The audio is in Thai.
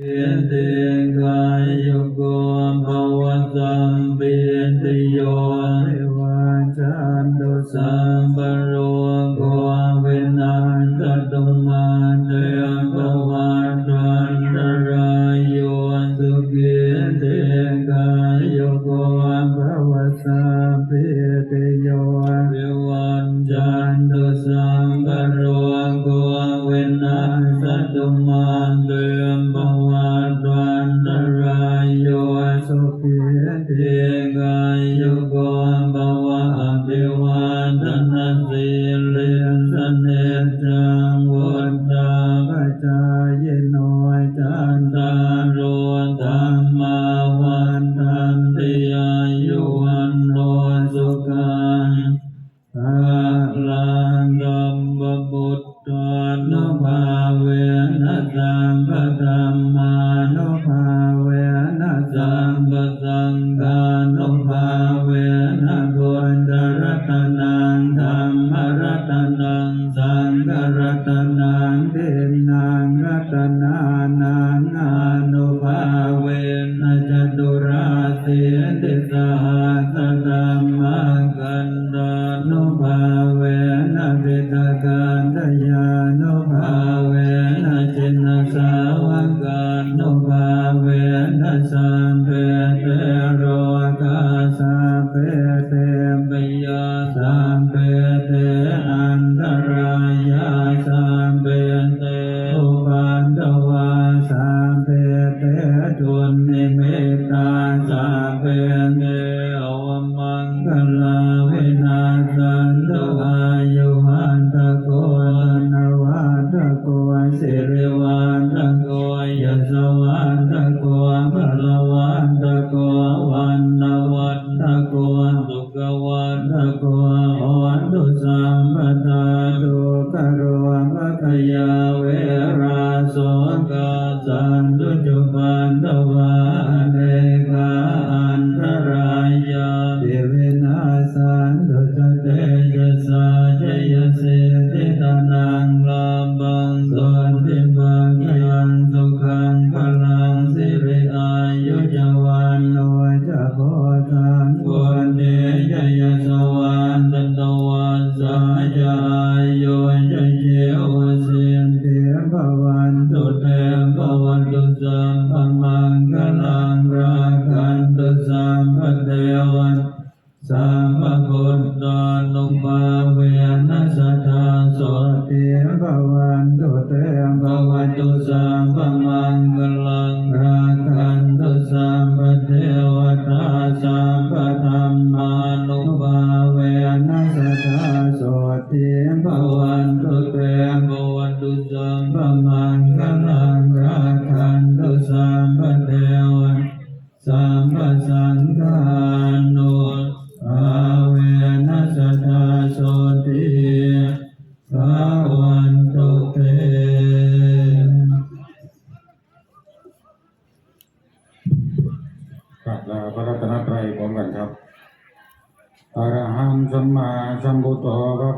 เยเตกายโกภวสัมปิติโยเทวาจันตุสัมปโรโกวินาศตุมาเตภวันตันตรายโยสุขิเตกายโกภวสัมปิติโยเทวันจันตุสัมปโรโกวินาศตุมาเต กายโยโกภวะอภิวันทนาสิลิสเนจังวุฒตาปัจจาย ภาเวนะปิตากันตยานุภาเวนะจินสาวกันนุภาเวนะสัมเพเตโรกาสาเพเตปยาสัมเพเตอันตรายาสัมเพเตอุปันตวาสัมเพเตทุนนิเมตตาสัมเพเตอวมัง สิริวันตะโกยสวันตะโกพลวันตะโกวันนวันตะโกสุขวันตะโกอวันตุสัมปทาตุกโรมะขยาเวราโสกาสันตุจุปันตวาเนกาอันตรายาดิวินาสันตุจเตยสาจยเส ตุสัมปมังคลังราคันตุสัมปเทวันสัมปพุทธานุภาเวนัสทาโสติภวันตุเตภวันตุสัมปมังคลังราคันตุสัมปเทวตาสัมปธรรมานุภาเวนัสทาโสติภวันตุเตภวันตุสัมปมัง สังฆานุอาเวนัสสทาโสติภาวันตุเตกราบลาพระรัตนตรัยพร้อมกันครับอรหังสัมมาสัมพุทโธพระ